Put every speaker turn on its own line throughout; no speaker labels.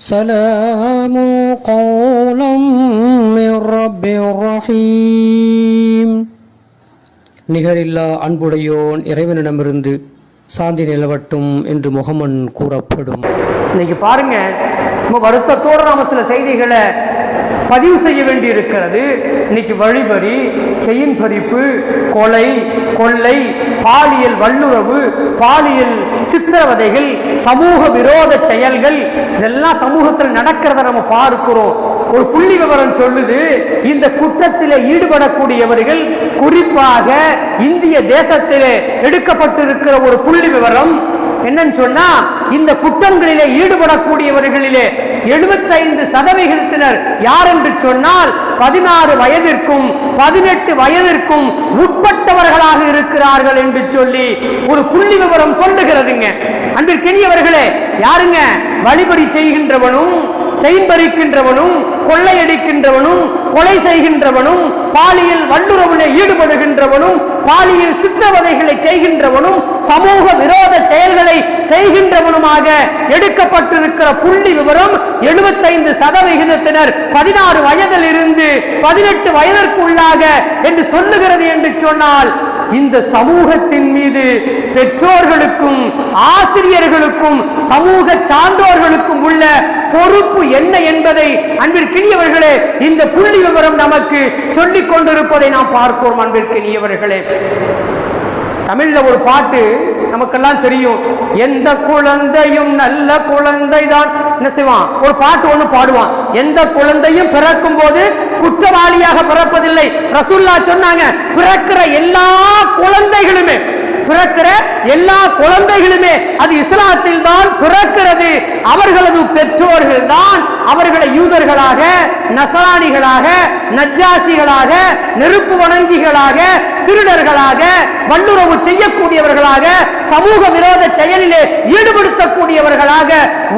سلام قولا من رب رحيم நிகரில்லா அன்புடையோன் இறைவனிடமிருந்து சாந்தி நிலவட்டும் என்று முகமன் கூறப்படும்
இன்னைக்கு பாருங்க நம்ம வருத்தத்தோடு நாம சில செய்திகளை பதிவு செய்ய வேண்டி இருக்கிறது இன்னைக்கு வழிபறி செயின் பறிப்பு கொலை கொள்ளை பாலியல் வல்லுறவு பாலியல் சித்திரவதைகள் சமூக விரோத செயல்கள் இதெல்லாம் சமூகத்தில் நடக்கிறத நம்ம பார்க்கிறோம். ஒரு புள்ளி விவரம் சொல்லுது இந்த குற்றத்தில் ஈடுபடக்கூடியவர்கள் குறிப்பாக இந்திய தேசத்தில் எடுக்கப்பட்டிருக்கிற ஒரு புள்ளி விவரம் என்னன்னு சொன்னா இந்த குற்றங்களிலே ஈடுபடக்கூடியவர்களிலே எழுபத்தைந்து சதவிகிதத்தினர். யார் என்று சொன்னால் பதினாறு வயதிற்கும் பதினெட்டு வயதிற்கும் உட்பட்டவர்களாக இருக்கிறார்கள் என்று சொல்லி ஒரு புள்ளி விவரம் சொல்லுகிறதுங்க. அன்பிற்கினியவர்களே யாருங்க வழிபடி செய்கின்றவனும் செயின் பறிக்கின்றவனும் கொள்ளையடிக்கின்றவனும் கொலை செய்கின்றவனும் பாலியல் வல்லுறவுல ஈடுபடுகின்றவனும் பாலியல் சித்திரவதைகளை செய்கின்றவனும் சமூக விரோத செயல்களை செய்கின்றவனுமாக எடுக்கப்பட்டிருக்கிற புள்ளி விவரம் எழுபத்தைந்து சதவிகிதத்தினர் பதினாறு வயதில் இருந்து பதினெட்டு வயதிற்குள்ளாக என்று சொல்லுகிறது என்று சொன்னால் இந்த சமூகத்தின் மீது பெற்றோர்களுக்கும் ஆசிரியர்களுக்கும் சமூக சான்றோர்களுக்கும் உள்ள பொறுப்பு என்ன என்பதை அன்பிற்கினியவர்களே இந்த புள்ளி விவரம் நமக்கு சொல்லிக் கொண்டிருப்பதை நாம் பார்க்கிறோம் அன்பிற்கினியவர்களே. தமிழ்ல ஒரு பாட்டு நமக்கெல்லாம் தெரியும். எந்த குழந்தையும் நல்ல குழந்தை தான் என்ன செய்வான்? ஒரு பாட்டு ஒண்ணு பாடுவான். எந்த குழந்தையும் பிறக்கும் போது குற்றவாளியாக பிறப்பதில்லை. ரசுல்லா சொன்னாங்க பிறக்கிற எல்லா குழந்தைகளுமே பிறக்கிற எல்லா குழந்தைகளுமே அது இஸ்லாம் பெற்றோர்கள் தான் அவர்களை யூதர்களாக நசராணிகளாக நஜாசிகளாக நெருப்பு வணங்கிகளாக திருடர்களாக வல்லுறவு செய்யக்கூடியவர்களாக சமூக விரோத செயலிலே ஈடுபடுத்தக்கூடியவர்களாக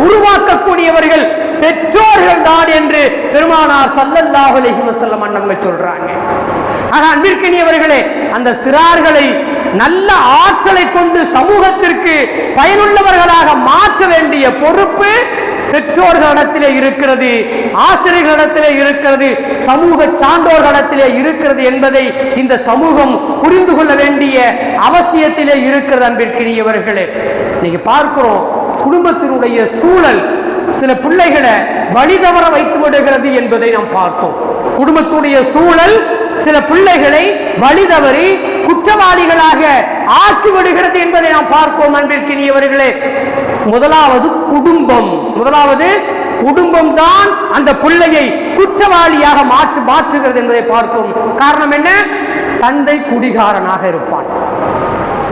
உருவாக்கக்கூடியவர்கள் பெற்றோர்கள் தான் என்று பெருமானார் சல்லல்லாஹு அலைஹி வஸல்லம் அண்ணங்க சொல்றாங்க. ஆக அன்பிற்கினியவர்களே அந்த சிறார்களை நல்ல ஆற்றலை கொண்டு சமூகத்திற்கு பயனுள்ளவர்களாக மாற்ற வேண்டிய பொறுப்பு பெற்றோர்களிடத்திலே இருக்கிறது ஆசிரியர்களிடத்திலே இருக்கிறது சமூக சான்றோர்களிடத்திலே இருக்கிறது என்பதை இந்த சமூகம் புரிந்து கொள்ள வேண்டிய அவசியத்திலே இருக்கிறது அன்பிற்கினியவர்களே. இன்னைக்கு பார்க்கிறோம் குடும்பத்தினுடைய சூழல் சில பிள்ளைகளை வழிதவற வைத்து விடுகிறது என்பதை நாம் பார்த்தோம். குடும்பத்துடைய சூழல் சில பிள்ளைகளை வழிதவறி குற்றவாளிகளாக ஆக்கி விடுகிறது என்பதை நாம் பார்க்கிறோம் அன்பிற்கினியவர்களே. முதலாவது குடும்பம். முதலாவது குடும்பம் தான் அந்த பிள்ளையை குற்றவாளியாக மாற்று மாற்றுகிறது என்பதை பார்க்கும். காரணம் என்ன? தந்தை குடிகாரனாக இருப்பான்.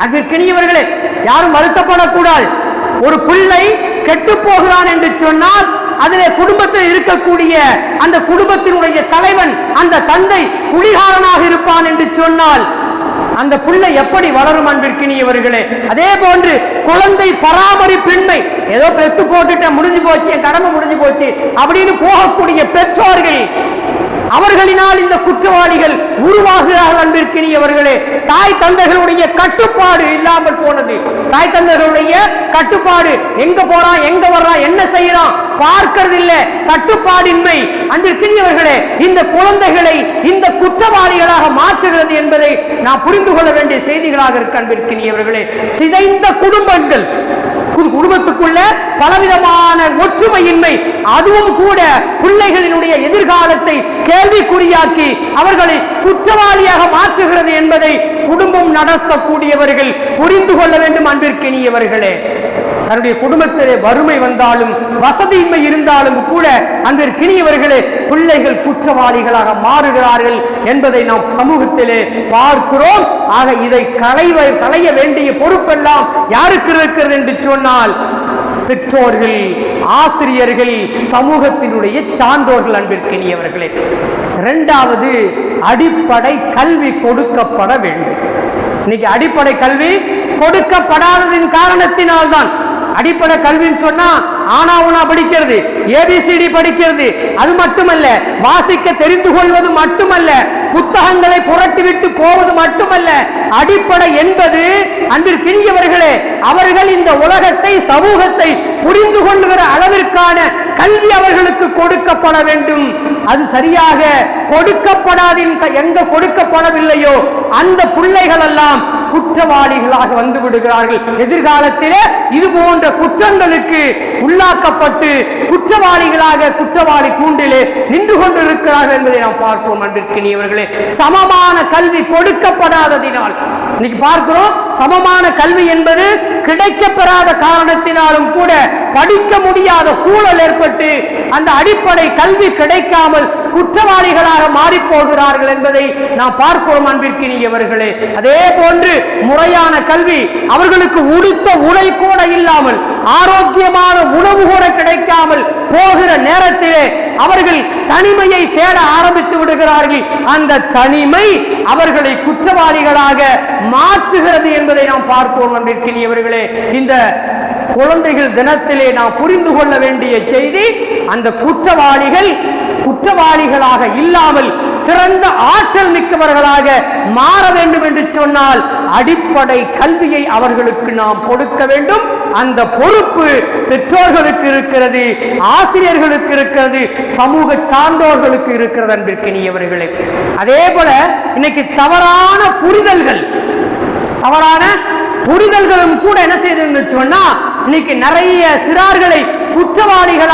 அன்பிற்கினியவர்களே யாரும் வருத்தப்படக்கூடாது. ஒரு பிள்ளை கெட்டு போகிறான் என்று சொன்னால் அதிலே குடும்பத்தில் இருக்கக்கூடிய அந்த குடும்பத்தினுடைய தலைவன் அந்த தந்தை குடிகாரனாக இருப்பான் என்று சொன்னால் அந்த பிள்ளை எப்படி வளரும் அன்பிற்கினியவர்களே அதே போன்று குழந்தை பராமரிப்பின்மை. ஏதோ பெத்து போட்டுட்டேன் முடிஞ்சு போச்சு என் கடமை முடிஞ்சு போச்சு அப்படின்னு போகக்கூடிய பெற்றோர்கள் அவர்களினால் இந்த குற்றவாளிகள் உருவாகிறார்கள் அன்பிற்கினியவர்களே. தாய் தந்தைகளுடைய கட்டுப்பாடு இல்லாமல் போனது. தாய் தந்தைகளுடைய கட்டுப்பாடு எங்க போறான் எங்க வர்றான் என்ன செய்யறான் பார்க்கிறது இல்ல கட்டுப்பாடின்மை. அன்பிற்கினியவர்களே இந்த குழந்தைகளை இந்த குற்றவாளிகளாக மாற்றுகிறது என்பதை நான் புரிந்து கொள்ள வேண்டிய செய்திகளாக இருக்க அன்பிற்கினியவர்களே. சிதைந்த குடும்பங்கள். குடும்பத்துக்குள்ள பலவிதமான ஒற்றுமையின்மை. அதுவும் கூட பிள்ளைகளினுடைய எதிர்காலத்தை கே கேள்விக்குறியாக்கி அவர்களை குற்றவாளியாக மாற்றுகிறது என்பதை குடும்பம் நடத்தக்கூடியவர்கள் புரிந்து கொள்ள வேண்டும் அன்பிற்கினியவர்களே தன்னுடைய குடும்பத்திலே வறுமை வந்தாலும் வசதியின்மை இருந்தாலும் கூட அன்பிற்கினியவர்களே பிள்ளைகள் குற்றவாளிகளாக மாறுகிறார்கள் என்பதை நாம் சமூகத்திலே பார்க்கிறோம். ஆக இதை களைவ களைய வேண்டிய பொறுப்பெல்லாம் யாருக்கு இருக்கிறது என்று சொன்னால் பெற்றோர்கள் ஆசிரியர்கள் சமூகத்தினுடைய சான்றோர்கள் அன்பிற்கினியவர்களே. இரண்டாவது அடிப்படை கல்வி கொடுக்கப்பட வேண்டும். இன்னைக்கு அடிப்படை கல்வி கொடுக்கப்படாததின் காரணத்தினால்தான் அடிப்படை கல்வின்னு சொன்னா ஆனா உனா படிக்கிறது ஏபிசிடி படிக்கிறது. அது மட்டுமல்ல வாசிக்க தெரிந்து கொள்வது மட்டுமல்ல புத்தகங்களை புரட்டிவிட்டு போவது மட்டுமல்ல அடிப்படை என்பது அன்பிற்கினியவர்களே அவர்கள் இந்த உலகத்தை சமூகத்தை புரிந்து கொள்ளுகிற அளவிற்கான கல்வி அவர்களுக்கு கொடுக்கப்பட வேண்டும். அது சரியாக கொடுக்கப்படாதின் எங்க கொடுக்கப்படவில்லையோ அந்த பிள்ளைகள் எல்லாம் குற்றவாளிகளாக வந்து விடுகிறார்கள். எதிர்காலத்திலே இது போன்ற குற்றங்களுக்கு உள்ளாக்கப்பட்டு குற்றவாளிகளாக குற்றவாளி கூண்டிலே நின்று கொண்டிருக்கிறார்கள் என்பதை நாம் பார்ப்போம் அன்பிற்கினியவர்களே. சமமான கல்வி கொடுக்கப்படாததினால். இன்னைக்கு பார்க்கிறோம் சமமான கல்வி என்பது கிடைக்கப்பெறாத காரணத்தினாலும் கூட படிக்க முடியாத சூழல் ஏற்பட்டு அந்த அடிப்படை கல்வி கிடைக்காமல் குற்றவாளிகளாக மாறி போகிறார்கள் என்பதை நாம் பார்க்கிறோம் அன்பிற்கினியவர்களே. அதே போன்று முறையான கல்வி அவர்களுக்கு உடுத்த உடை கூட இல்லாமல் ஆரோக்கியமான உணவு கூட கிடைக்காமல் போகிற நேரத்திலே அவர்கள் தனிமையை தேட ஆரம்பித்து விடுகிறார்கள். அந்த தனிமை அவர்களை குற்றவாளிகளாக மாற்றுகிறது என்பதை நாம் பார்ப்போம் அன்பிற்கினியவர்களே. இந்த குழந்தைகள் தினத்திலே நாம் புரிந்து கொள்ள வேண்டிய செய்தி அந்த குற்றவாளிகள் குற்றவாளிகளாக இல்லாமல் சிறந்த ஆற்றல் மிக்கவர்களாக மாற வேண்டும் என்று சொன்னால் அடிப்படை கல்வியை அவர்களுக்கு நாம் கொடுக்க வேண்டும். அந்த பொறுப்பு பெற்றோர்களுக்கு இருக்கிறது ஆசிரியர்களுக்கு இருக்கிறது சமூக சார்ந்தோர்களுக்கு இருக்கிறது அன்பிற்கினியவர்களே. அதே போல இன்னைக்கு தவறான புரிதல்கள் தவறான புரிதல்களும் கூட என்ன செய்யுதுன்னு சொன்னா இன்னைக்கு நிறைய சிறார்களை குற்றவாளிகள்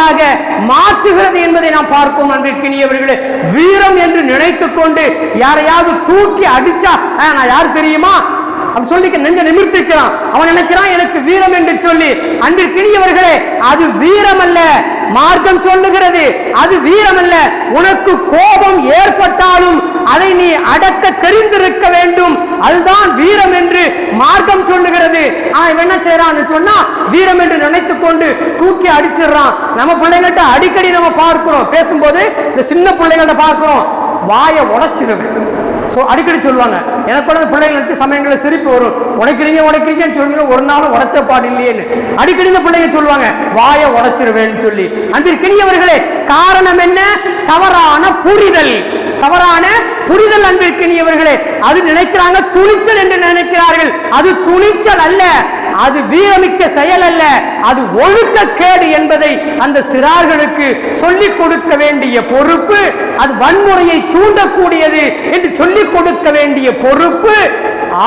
மாற்றுகிறது என்பதை நாம் பார்ப்போம் அன்பிற்கினியவர்களே. வீரம் என்று நினைத்துக் கொண்டு யாரையாவது தூக்கி அடிச்சா நான் யார் தெரியுமா? அப்படி சொல்லி நெஞ்ச நிமிர்த்திக்கிறான். அவன் நினைக்கிறான் எனக்கு வீரம் என்று சொல்லி. அன்பிற்கினியவர்களே அது வீரம் அல்ல மார்க்கம் சொல்லுகிறது. அது வீரம் அல்ல உனக்கு கோபம் ஏற்பட்டாலும் அதை நீ அடக்க தெரிந்திருக்க வேண்டும். அதுதான் வீரம் என்று மார்க்கம் சொல்லுகிறது. ஆனா இவன் என்ன செய்யறான்னு சொன்னா வீரம் என்று நினைத்துக் கொண்டு தூக்கி அடிச்சிடுறான். நம்ம பிள்ளைங்கள்ட்ட அடிக்கடி நம்ம பார்க்கிறோம். பேசும்போது இந்த சின்ன பிள்ளைங்கள்ட்ட பார்க்கிறோம். வாயை உடைச்சிருவேன். ஸோ அடிக்கடி சொல்லுவாங்க எனக்கு கூட அந்த வச்சு சமயங்களில் சிரிப்பு வரும். உடைக்கிறீங்க உடைக்கிறீங்கன்னு சொல்லுங்க ஒரு நாளும் உடைச்ச பாடு இல்லையேன்னு. அடிக்கடி இந்த பிள்ளைங்க சொல்லுவாங்க வாயை உடைச்சிருவேன்னு சொல்லி. அன்பிற்கினியவர்களே காரணம் என்ன? தவறான புரிதல். தவறான புரிதல் அன்பிற்கினியவர்களே. அது நினைக்கிறாங்க துணிச்சல் என்று நினைக்கிறார்கள். அது துணிச்சல் அல்ல. அது வீரமிக்க செயல் அல்ல அது ஒழுக்கக்கேடு என்பதை அந்த சிறார்களுக்கு சொல்லிக் கொடுக்க வேண்டிய பொறுப்பு அது வன்முறையை தூண்டக்கூடியது என்று சொல்லிக் கொடுக்க வேண்டிய பொறுப்பு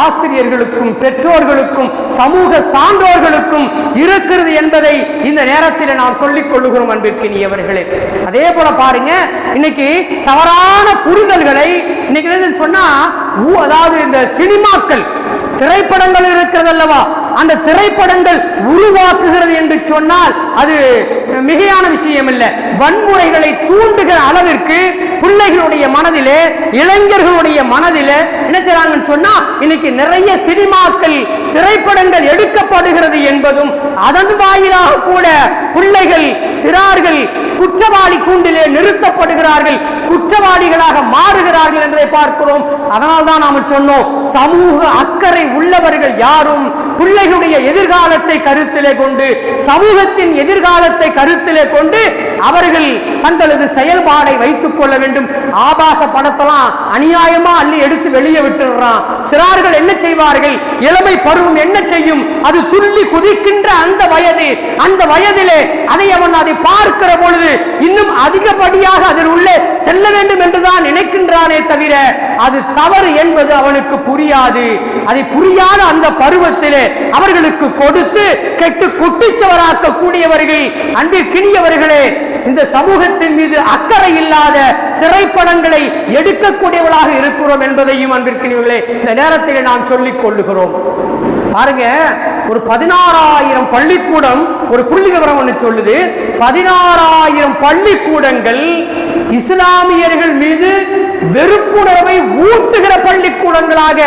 ஆசிரியர்களுக்கும் பெற்றோர்களுக்கும் சமூக சான்றோர்களுக்கும் இருக்கிறது என்பதை இந்த நேரத்தில் நாம் சொல்லிக் கொள்ளுகிறோம் அன்பிற்கினியவர்களே. அதே போல பாருங்க இன்னைக்கு தவறான புரிதல்களை இன்னைக்கு என்னன்னு சொன்னா அதாவது இந்த சினிமாக்கள் திரைப்படங்கள் இருக்கிறது அல்லவா? அந்த திரைப்படங்கள் உருவாக்குகிறது என்று சொன்னால் அது மிகையான விஷயம் இல்லை வன்முறைகளை தூண்டுகிற அளவிற்கு பிள்ளைகளுடைய மனதிலே இளைஞர்களுடைய மனதிலே என்ன செய்றாங்கன்னு சொன்னா இன்னைக்கு நிறைய சினிமாக்கள் திரைப்படங்கள் எடுக்கப்படுகிறது என்பதும் அதன் வாயிலாக கூட பிள்ளைகள் சிறார்கள் குற்றவாளி கூண்டிலே நிறுத்தப்படுகிறார்கள் குற்றவாளிகளாக மாறுகிறார்கள் என்பதை பார்க்கிறோம். அதனால் தான் நாம் சொன்னோம் சமூக அக்கறை உள்ளவர்கள் யாரும் பிள்ளைகளுடைய எதிர்காலத்தை கருத்திலே கொண்டு சமூகத்தின் எதிர்காலத்தை கருத்திலே கொண்டு அவர்கள் தங்களது செயல்பாடை வைத்துக் கொள்ள வேண்டும். ஆபாச படத்தெல்லாம் அநியாயமா அள்ளி எடுத்து வெளியே விட்டுடுறான். சிறார்கள் என்ன செய்வார்கள்? இளமை பருவம் என்ன செய்யும்? அது துள்ளி குதிக்கின்ற அந்த வயது அந்த வயதிலே அதை அவன் அதை பார்க்கிற பொழுது இன்னும் அதிகப்படியாக அதில் உள்ளே செல்ல வேண்டும் என்றுதான் நினைக்கின்றானே தவிர அது தவறு என்பது அவனுக்கு புரியாது. அதை புரியாத அந்த பருவத்திலே அவர்களுக்கு கொடுத்து கெட்டு குட்டிச்சவராக்க கூடியவர்கள் அன்பிற்கினியவர்களே இந்த சமூகத்தின் மீது அக்கறை இல்லாத திரைப்படங்களை எடுக்கக்கூடியவர்களாக இருக்கிறோம் என்பதையும் அன்பிற்கினியவர்களே இந்த நேரத்தில் நாம் சொல்லிக் கொள்ளுகிறோம். பாருங்க ஒரு பதினாறாயிரம் பள்ளிக்கூடம் ஒரு புள்ளி விவரம் ஒன்று சொல்லுது. பதினாறாயிரம் பள்ளிக்கூடங்கள் இஸ்லாமியர்கள் மீது வெறுப்புணர்வை ஊட்டுகிற பள்ளிக்கூடங்களாக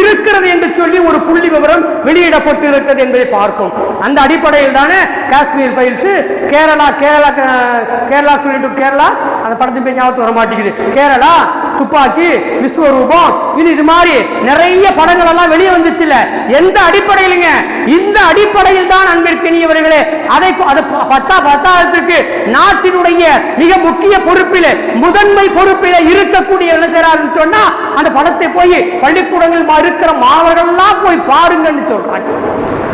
இருக்கிறது என்று சொல்லி ஒரு புள்ளி விவரம் வெளியிடப்பட்டு இருக்கிறது என்பதை பார்க்கும். அந்த அடிப்படையில் தானே காஷ்மீர் ஃபைல்ஸ் கேரளா கேரளா கேரளா சொல்லிட்டு கேரளா அந்த படத்தின் பேர் ஞாபகத்துக்கு வர மாட்டேங்குது. கேரளா துப்பாக்கி விஸ்வரூபம். இனி இது மாதிரி நிறைய படங்கள் எல்லாம் வெளியே வந்துச்சுல எந்த அடிப்படையிலுங்க? இந்த அடிப்படையில் தான் அன்பிற்கினியவர்களே அதை அதை பத்தா பத்தாயிரத்துக்கு நாட்டினுடைய மிக முக்கிய பொறுப்பில் முதன்மை பொறுப்பில் இருக்கக்கூடிய என்ன செய்யறாருன்னு சொன்னா அந்த படத்தை போய் பள்ளிக்கூடங்கள் இருக்கிற மாணவர்கள் எல்லாம் போய் பாருங்கன்னு சொல்றாங்க.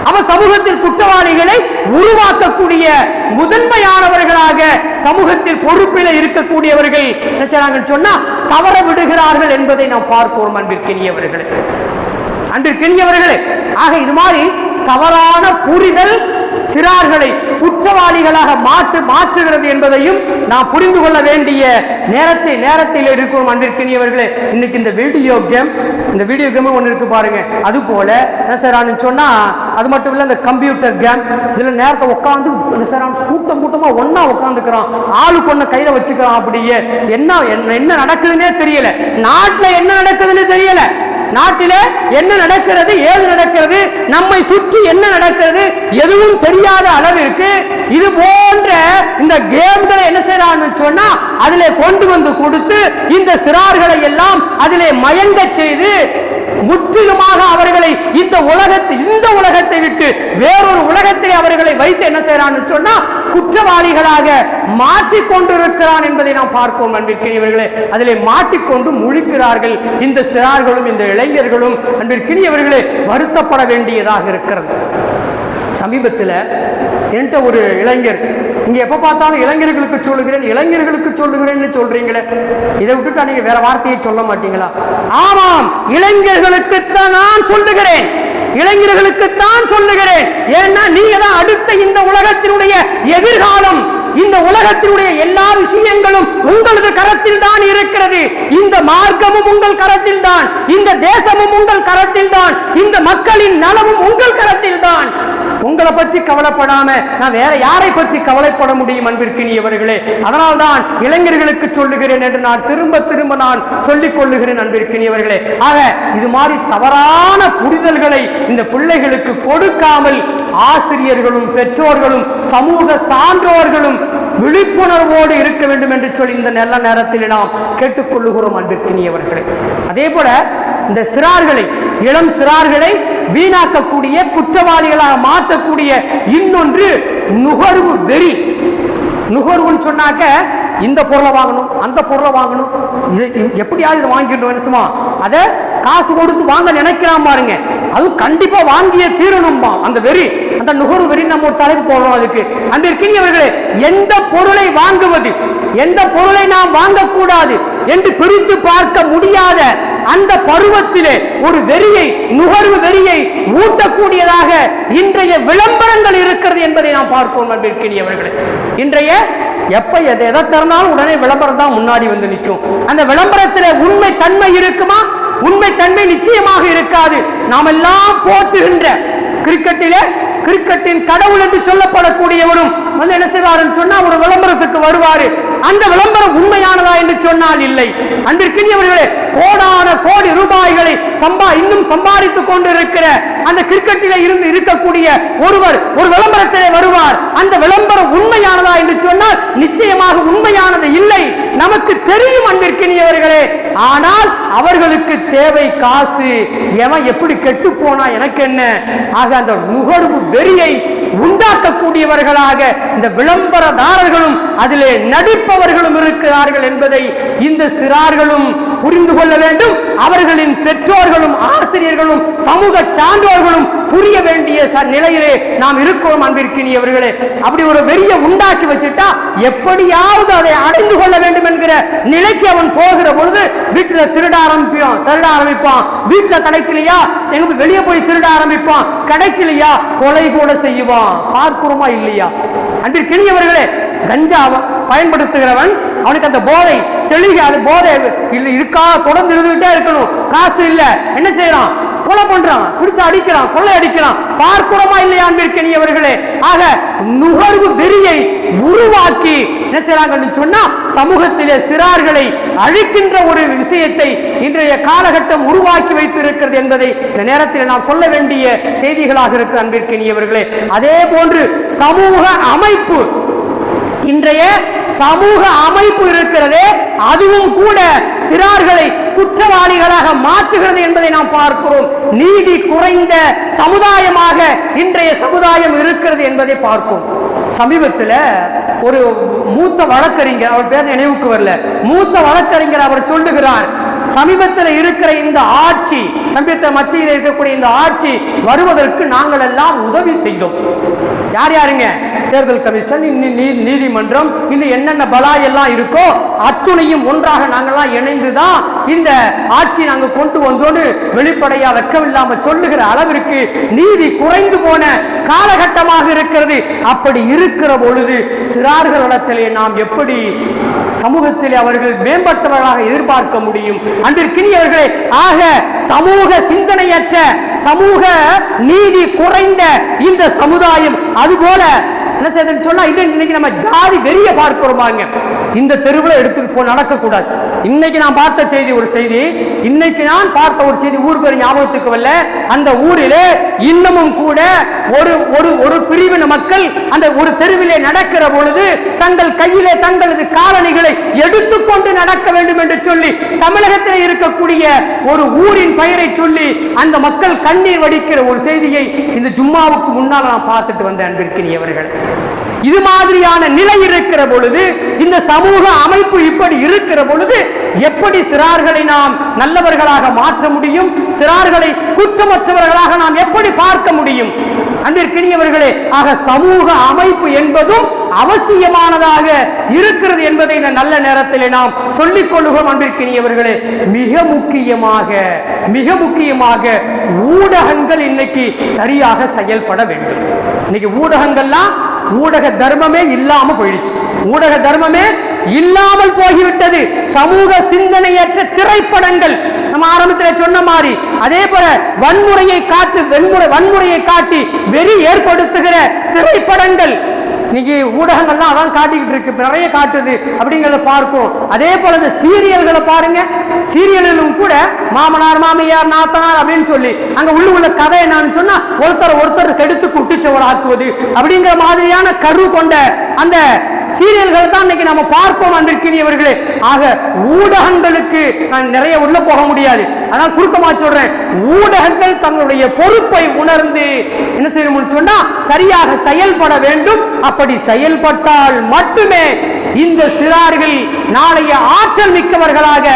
அவர் சமூகத்தில் குற்றவாளிகளை உருவாக்கக்கூடிய முதன்மையானவர்களாக சமூகத்தில் பொறுப்பில் இருக்கக்கூடியவர்கள் என்ன சொன்னா தவற விடுகிறார்கள் என்பதை நாம் பார்ப்போம் அன்பிற்கினியவர்களே. அன்பிற்கினியவர்களே ஆக இது மாதிரி தவறான புரிதல் சிறார்களை குற்றவாளிகளாக மாற்று மாற்றுகிறது என்பதையும் நாம் புரிந்து கொள்ள வேண்டிய நேரத்தை நேரத்தில் இருக்கும் அன்பிற்கினியவர்களே இன்னைக்கு இந்த வீடியோ கேம் இந்த வீடியோ கேம் ஒன்று இருக்கு பாருங்க. அது போல என்ன செய்றான்னு சொன்னா அது மட்டும் இல்லை இந்த கம்ப்யூட்டர் கேம் இதுல நேரத்தை உட்காந்து என்ன செய்றான் கூட்டம் கூட்டமா ஒன்றா உட்காந்துக்கிறான் ஆளுக்கு ஒண்ணு கையில வச்சுக்கிறான் அப்படியே. என்ன என்ன என்ன நடக்குதுன்னே தெரியல. நாட்டுல என்ன நடக்குதுன்னு தெரியல. நாட்டிலே என்ன நடக்கிறது ஏது நடக்கிறது நம்மை சுற்றி என்ன நடக்கிறது எதுவும் தெரியாத அளவிற்கு இது போன்ற இந்த கேம்களை என்ன செய்யறான்னு சொன்னா அதிலே கொண்டு வந்து கொடுத்து இந்த சிறார்களை எல்லாம் அதிலே மயங்க செய்து முற்றிலுமாக அவர்களை இந்த உலகத்தை இந்த உலகத்தை விட்டு வேறொரு உலகத்தை அவர்களை வைத்து என்ன செய்யறான்னு சொன்னா குற்றவாளிகளாக மாற்றிக் கொண்டிருக்கிறான் என்பதை நாம் பார்ப்போம் அன்பிற்கினியவர்களே. அதிலே மாட்டிக்கொண்டு முழிக்கிறார்கள் இந்த சிறார்களும் இந்த இளைஞர்களும். அன்பிற்கினியவர்களே வருத்தப்பட வேண்டியதாக இருக்கிறது. சமீபத்தில் என்கிட்ட ஒரு இளைஞர் இங்க எப்ப பார்த்தாலும் இளைஞர்களுக்கு சொல்லுகிறேன் இளைஞர்களுக்கு சொல்லுகிறேன்னு சொல்றீங்களே. இதை விட்டுட்டா நீங்க வேற வார்த்தையை சொல்ல மாட்டீங்களா? ஆமாம் இளைஞர்களுக்குத்தான் நான் சொல்லுகிறேன். இளைஞர்களுக்குத்தான் சொல்லுகிறேன். ஏன்னா நீங்க தான் அடுத்த இந்த உலகத்தினுடைய எதிர்காலம். இந்த உலகத்தினுடைய எல்லா விஷயங்களும் உங்களது கரத்தில் தான் இருக்கிறது. இந்த மார்க்கமும் உங்கள் கரத்தில் தான். இந்த தேசமும் உங்கள் கரத்தில் தான். இந்த மக்களின் நலமும் உங்கள் கரத்தில் தான். உங்களை பற்றி கவலைப்படாம நான் வேற யாரை பற்றி கவலைப்பட முடியும் அன்பிற்கினியவர்களே? அதனால்தான் இளைஞர்களுக்கு சொல்லுகிறேன் என்று நான் திரும்ப திரும்ப நான் சொல்லிக் கொள்ளுகிறேன் அன்பிற்கினியவர்களே. ஆக இது மாதிரி தவறான புரிதல்களை இந்த பிள்ளைகளுக்கு கொடுக்காமல் ஆசிரியர்களும் பெற்றோர்களும் சமூக சான்றோர்களும் விழிப்புணர்வோடு இருக்க வேண்டும் என்று சொல்லி இந்த நல்ல நேரத்தில் நாம் கேட்டுக்கொள்ளுகிறோம் அன்பிற்கினியவர்களை. அதே போல இந்த சிறார்களை இளம் சிறார்களை வீணாக்கக்கூடிய குற்றவாளிகளாக மாற்றக்கூடிய இன்னொன்று நுகர்வு வெறி. நுகர்வுன்னு சொன்னாக்க இந்த பொருளை வாங்கணும் அந்த பொருளை வாங்கணும். இது எப்படியாவது இதை வாங்கிடணும் நினைச்சுமா அதை காசு கொடுத்து வாங்க நினைக்கிறான் பாருங்க. அதுவும் கண்டிப்பா வாங்கிய தீரணும்பா. அந்த வெறி அந்த நுகர்வு வெறி நம்ம ஒரு தலைப்பு போடுறோம் அதுக்கு. அந்த எந்த பொருளை வாங்குவது? எந்த பொருளை நாம் வாங்கக்கூடாது என்று பிரித்து பார்க்க முடியாத அந்த பருவத்திலே ஒரு வெறியை நுகர்வு வெறியை ஊட்டக்கூடியதாக இன்றைய விளம்பரங்கள் இருக்கிறது என்பதை நாம் பார்ப்போம் அன்பிற்கினியவர்களே இன்றைய எப்ப எதை எதை திறந்தாலும் உடனே விளம்பரம் தான் முன்னாடி வந்து நிற்கும். அந்த விளம்பரத்தில் உண்மை தன்மை இருக்குமா? உண்மை தன்மை நிச்சயமாக இருக்காது. நாம் எல்லாம் போற்றுகின்ற கிரிக்கெட்டிலே கிரிக்கெட்டின் கடவுள் என்று சொல்லப்படக்கூடியவரும் வந்து என்ன செய்வாருன்னு சொன்னா ஒரு விளம்பரத்துக்கு வருவாரு. அந்த விளம்பரம் உண்மையானதா என்று சொன்னால் இல்லை. அன்பிற்கினியவர்களே கோடான கோடி ரூபாய்களை சம்பா இன்னும் சம்பாதித்துக் கொண்டிருக்கிற அந்த கிரிக்கெட்டில் இருந்து இருக்கக்கூடிய ஒருவர் ஒரு விளம்பரத்திலே வருவார். அந்த விளம்பரம் உண்மையானதா என்று சொன்னால் நிச்சயமாக உண்மையானது இல்லை. நமக்கு தெரியும் அன்பிற்கினியவர்களே. ஆனால் அவர்களுக்கு தேவை காசு. எவன் எப்படி கெட்டு போனா எனக்கு என்ன? ஆக அந்த நுகர்வு வெறியை உண்டாக்கக்கூடியவர்களாக இந்த விளம்பரதாரர்களும் அதிலே நடிப்பவர்களும் இருக்கிறார்கள் என்பதை இந்த சிறார்களும் புரிந்து கொள்ள வேண்டும். அவர்களின் பெற்றோர்களும் ஆசிரியர்களும் சமூக சான்றோர்களும் புரிய வேண்டிய நிலையிலே நாம் இருக்கிறோம் அன்பிற்கினியவர்களே. அப்படி ஒரு வெறிய உண்டாக்கி வச்சுட்டா எப்படியாவது அதை அடைந்து கொள்ள வேண்டும் என்கிற நிலைக்கு அவன் போகிற பொழுது வீட்டில் திருட ஆரம்பிப்பான் திருட ஆரம்பிப்பான். வீட்டில் கிடைக்கலையா? எங்க வெளியே போய் திருட ஆரம்பிப்பான். கிடைக்கலையா? கொலை கூட செய்வான். பார்க்கிறோமா இல்லையா? அன்பிற்கினியவர்களே கஞ்சாவை பயன்படுத்துகிறவன் அவனுக்கு அந்த போதை தெளிக அது போதை இல்லை இருக்கா தொடர்ந்து இருந்துகிட்டே இருக்கணும். காசு இல்ல. என்ன செய்யறான்? கொலை பண்றான் பிடிச்சு அடிக்கிறான் கொள்ளை அடிக்கிறான். பார்க்கிறோமா இல்லையா அன்பிற்கினியவர்களே ஆக நுகர்வு வெறியை உருவாக்கி என்ன செய்றாங்கன்னு சொன்னா சமூகத்திலே சிறார்களை அழிக்கின்ற ஒரு விஷயத்தை இன்றைய காலகட்டம் உருவாக்கி வைத்திருக்கிறது என்பதை இந்த நேரத்தில் நாம் சொல்ல வேண்டிய செய்திகளாக இருக்கு அன்பிற்கினியவர்களே அதே போன்று சமூக அமைப்பு இன்றைய சமூக அமைப்பு இருக்கிறதே அதுவும் கூட சிறார்களை குற்றவாளிகளாக மாற்றுகிறது என்பதை நாம் பார்க்கிறோம். நீதி குறைந்த சமுதாயமாக இன்றைய சமுதாயம் இருக்கிறது என்பதை பார்க்கும் சமீபத்தில் ஒரு மூத்த வழக்கறிஞர் அவர் பேர் நினைவுக்கு வரல. மூத்த வழக்கறிஞர் அவர் சொல்லுகிறார் சமீபத்தில் இருக்கிற இந்த ஆட்சி சமீபத்தில் மத்தியில் இருக்கக்கூடிய இந்த ஆட்சி வருவதற்கு நாங்கள் எல்லாம் உதவி செய்தோம். யார் யாருங்க? தேர்தல் கமிஷன் நீ- நீதிமன்றம் இன்னும் என்னென்ன பலா எல்லாம் இருக்கோ அத்துணையும் ஒன்றாக நாங்கெல்லாம் இணைந்து தான் இந்த ஆட்சி நாங்கள் கொண்டு வந்தோன்னு வெளிப்படையா வெக்கமில்லாம சொல்லுகிற அளவிற்கு நீதி குறைந்து போன காலகட்டமாக இருக்கிறது. அப்படி இருக்கிற பொழுது சிறார்களிடத்திலே நாம் எப்படி சமூகத்திலே அவர்கள் மேம்பட்டவர்களாக எதிர்பார்க்க முடியும்? அன்றிற்கினியவர்களே ஆக சமூக சிந்தனையற்ற சமூக நீதி குறைந்த இந்த சமுதாயம். அதுபோல என்ன செய்யுதுன்னு சொன்னா இன்னைக்கு நம்ம ஜாதி வெறிய பார்க்கிறோமாங்க. இந்த தெருவில் எடுத்துட்டு போ நடக்கக்கூடாது. இன்னைக்கு நான் பார்த்த செய்தி ஒரு செய்தி. இன்னைக்கு நான் பார்த்த ஒரு செய்தி ஊர் பேர் ஞாபகத்துக்கு வரல. அந்த ஊரிலே இன்னமும் கூட ஒரு ஒரு ஒரு பிரிவின மக்கள் அந்த ஒரு தெருவிலே நடக்கிற பொழுது தங்கள் கையிலே தங்களது காலணிகளை எடுத்துக்கொண்டு நடக்க வேண்டும் என்று சொல்லி தமிழகத்தில் இருக்கக்கூடிய ஒரு ஊரின் பெயரை சொல்லி அந்த மக்கள் கண்ணீர் வடிக்கிற ஒரு செய்தியை இந்த ஜும்மாவுக்கு முன்னால் நான் பார்த்துட்டு வந்தேன் அன்பிற்கினியவர்கள். இது மாதிரியான நிலை இருக்கிற பொழுது இந்த சமூக அமைப்பு இப்படி இருக்கிற பொழுது எப்படி சிறார்களை நாம் நல்லவர்களாக மாற்ற முடியும்? சிறார்களை குற்றமற்றவர்களாக நாம் எப்படி பார்க்க முடியும்? அன்பிற்கினியவர்களே ஆக சமூக அமைப்பு என்பதும் அவசியமானதாக இருக்கிறது என்பதை இந்த நல்ல நேரத்திலே நாம் சொல்லிக் கொள்ளுகிறோம் அன்பிற்கினியவர்களே. மிக முக்கியமாக மிக முக்கியமாக ஊடகங்கள் இன்னைக்கு சரியாக செயல்பட வேண்டும். இன்னைக்கு ஊடகங்கள்லாம் ஊடக தர்மமே இல்லாம போயிடுச்சு. ஊடக தர்மமே இல்லாமல் போய்விட்டது சமூக சிந்தனையற்ற திரைப்படங்கள். நம்ம ஆரம்பத்தில் சொன்ன மாதிரி அதே போல வன்முறையை காட்டு வன்முறை வன்முறையை காட்டி வெறி ஏற்படுத்துகிற திரைப்படங்கள். இன்னைக்கு ஊடகங்கள்லாம் அதான் காட்டிக்கிட்டு இருக்கு. நிறைய காட்டுது. அப்படிங்கிறத பார்க்கும். அதே போல இந்த சீரியல்களை பாருங்க. சீரியலிலும் கூட மாமனார் மாமியார் நாத்தனார் அப்படின்னு சொல்லி அங்க உள்ள உள்ள கதை என்னன்னு சொன்னா ஒருத்தர் ஒருத்தர் கெடுத்து குட்டிச்சவர் ஆக்குவது அப்படிங்கிற மாதிரியான கரு கொண்ட அந்த சீரியல்கள் தான் இன்னைக்கு நம்ம பார்ப்போம் அன்றிருக்கிறவர்களே ஆக ஊடகங்களுக்கு நான் நிறைய உள்ள போக முடியாது. ஆனால் சுருக்கமா சொல்றேன். ஊடகங்கள் தங்களுடைய பொறுப்பை உணர்ந்து என்ன செய்யணும்னு சொன்னா சரியாக செயல்பட வேண்டும். அப்படி செயல்பட்டால் மட்டுமே இந்த சிறார்கள் நாளைய ஆற்றல் மிக்கவர்களாக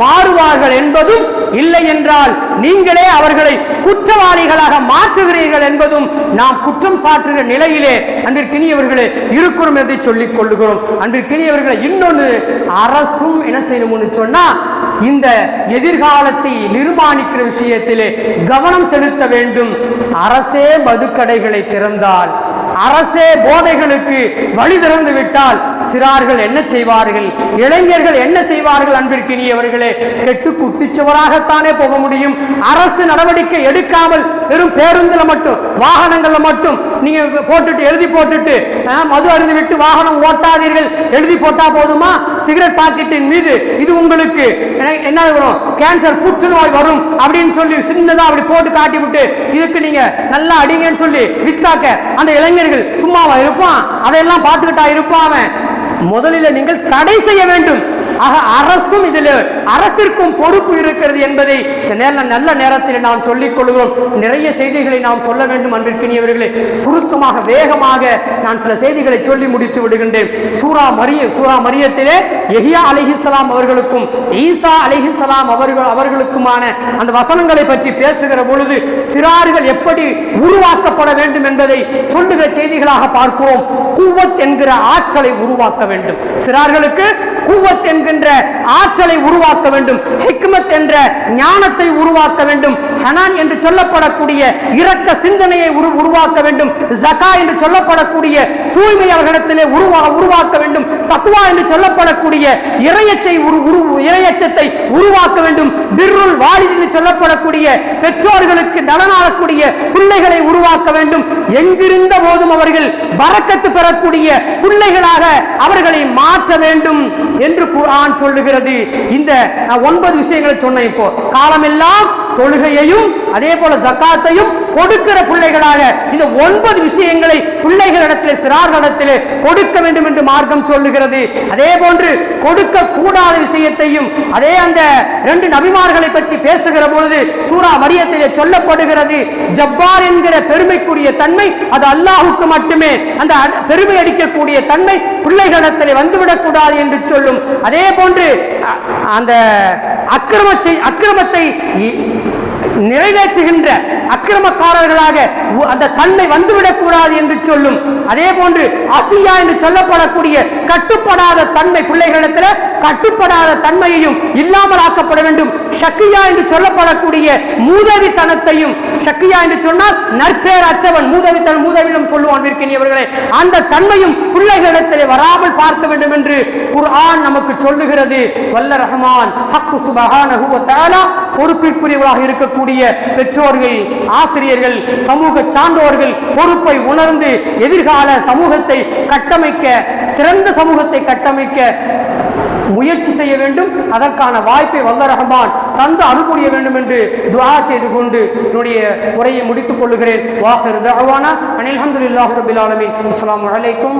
மாறுவார்கள் என்பதும் இல்லை என்றால் நீங்களே அவர்களை குற்றவாளிகளாக மாற்றுகிறீர்கள் என்பதும் நாம் குற்றம் சாட்டுகிற நிலையிலே அன்றிற்கினியவர்களே இருக்கிறோம் என்று சொல்லிக் கொள்ளுகிறோம். அன்றிற்கினியவர்களை இன்னொன்று அரசும் என்ன செய்யணும்னு சொன்னா இந்த எதிர்காலத்தை நிர்மாணிக்கிற விஷயத்திலே கவனம் செலுத்த வேண்டும். அரசே மதுக்கடைகளை திறந்தால் அரசே போதைகளுக்கு வழி திறந்து விட்டால் சிறார்கள் என்ன செய்வார்கள்? இளைஞர்கள் என்ன செய்வார்கள் அன்பிற்கினியவர்களே? கெட்டு குட்டிச்சவராகத்தானே போக முடியும். அரசு நடவடிக்கை எடுக்காமல் வெறும் பேருந்துல மட்டும் வாகனங்கள்ல மட்டும் நீங்க போட்டுட்டு எழுதி போட்டுட்டு மது அருந்து விட்டு வாகனம் ஓட்டாதீர்கள். எழுதி போட்டா போதுமா? சிகரெட் பாக்கெட்டின் மீது இது உங்களுக்கு என்ன- வரும் கேன்சர் புற்றுநோய் வரும் அப்படின்னு சொல்லி சின்னதா அப்படி போட்டு காட்டி விட்டு இதுக்கு நீங்க நல்லா அடிங்கன்னு சொல்லி வித்தாக்க அந்த இளைஞர் இளைஞர்கள் சும்மாவா இருப்பான்? அதையெல்லாம் பார்த்துக்கிட்டா இருப்பான் அவன். முதலில் நீங்கள் தடை செய்ய வேண்டும். ஆக அரசும் இதில் அரசிற்கும் பொறுப்பு இருக்கிறது என்பதை இந்த நல்ல நேரத்தில் நாம் சொல்லிக் கொள்கிறோம். நிறைய செய்திகளை நாம் சொல்ல வேண்டும் அன்றிருக்கினியவர்களே சுருக்கமாக வேகமாக நான் சில செய்திகளை சொல்லி முடித்து விடுகின்றேன். சூரா மரிய சூரா மரியத்திலே எஹியா அலிஹிஸ்லாம் அவர்களுக்கும் ஈசா அலிஹிஸ்லாம் அவர்கள் அவர்களுக்குமான அந்த வசனங்களை பற்றி பேசுகிற பொழுது சிறார்கள் எப்படி உருவாக்கப்பட வேண்டும் என்பதை சொல்லுகிற செய்திகளாக பார்க்கிறோம். குவத் என்கிற ஆற்றலை உருவாக்க வேண்டும். சிறார்களுக்கு குவத் என்கின்ற ஆற்றலை உருவாக்க வேண்டும் ஹிக்மத் என்ற ஞானத்தை உருவாக்க வேண்டும் ஹனான் என்று சொல்லப்படக்கூடிய இரக்க சிந்தனையை உருவாக்க வேண்டும் ஜகா என்று சொல்லப்படக்கூடிய தூய்மை அவர்களிடத்திலே உருவா உருவாக்க வேண்டும் தத்துவா என்று சொல்லப்படக்கூடிய இறையச்சை இறையச்சத்தை உருவாக்க வேண்டும் பிர்ருல் வாலித் என்று சொல்லப்படக்கூடிய பெற்றோர்களுக்கு நலனாகக்கூடிய பிள்ளைகளை உருவாக்க வேண்டும். எங்கிருந்த போதும் அவர்கள் பறக்கத்து பெறக்கூடிய பிள்ளைகளாக அவர்களை மாற்ற வேண்டும் என்று குரான் சொல்லுகிறது. இந்த ஒன்பது விஷயங்களை சொன்னேன் இப்போ. காலமெல்லாம் தொழுகையையும் அதே போல ஜக்காத்தையும் கொடுக்கிற பிள்ளைகளாக இந்த ஒன்பது விஷயங்களை பிள்ளைகளிடத்தில் சிறார்களிடத்தில் கொடுக்க வேண்டும் என்று மார்க்கம் சொல்லுகிறது. அதே போன்று கொடுக்க கூடாத விஷயத்தையும் அதே அந்த ரெண்டு நபிமார்களை பற்றி பேசுகிற பொழுது சூரா மரியத்திலே சொல்லப்படுகிறது ஜப்பார் என்கிற பெருமைக்குரிய தன்மை அது அல்லாஹுக்கு மட்டுமே. அந்த பெருமை அடிக்கக்கூடிய தன்மை பிள்ளைகளிடத்தில் வந்துவிடக் கூடாது என்று சொல்லும். அதே போன்று அந்த அக்கிரமத்தை அக்கிரமத்தை இ- நிறைவேற்றுகின்ற அக்கிரமக்காரர்களாக உ- அந்த தன்மை வந்துவிடக் கூடாது என்று சொல்லும். அதே போன்று அசியா என்று சொல்லப்படக்கூடிய கட்டுப்படாத தன்மை பிள்ளைகளிடத்தில் கட்டுப்படாத தன்மையையும் இல்லாமல் ஆக்கப்பட வேண்டும். ஷக்கியா என்று சொல்லப்படக்கூடிய மூதவித்தனத்தையும் சக்கியா என்று சொன்னால் நற்பேரற்றவன் மூதவித்தன் மூதவினம் சொல்லுவான் விற்கினியவர்களே அந்த தன்மையும் பிள்ளைகளிடத்திலே வராமல் பார்க்க வேண்டும் என்று குர்ஆன் நமக்கு சொல்லுகிறது. வல்ல ரஹ்மான் ஹக்கு சுபஹானஹு வ தஆலா பொறுப்பிற்குரியவராக இருக்கக்கூடிய பெற்றோர்கள் ஆசிரியர்கள் சமூக சான்றோர்கள் பொறுப்பை உணர்ந்து எதிர்கால சமூகத்தை கட்டமைக்க சிறந்த சமூகத்தை கட்டமைக்க முயற்சி செய்ய வேண்டும். அதற்கான வாய்ப்பை வல்ல ரஹமான் தந்து அனுப்புரிய வேண்டும் என்று துவா செய்து கொண்டு என்னுடைய உரையை முடித்துக் கொள்ளுகிறேன். வாஹிர் தஅவானா. அனில் ஹம்துலில்லாஹி ரபில் ஆலமீன். அஸ்ஸலாமு அலைக்கும்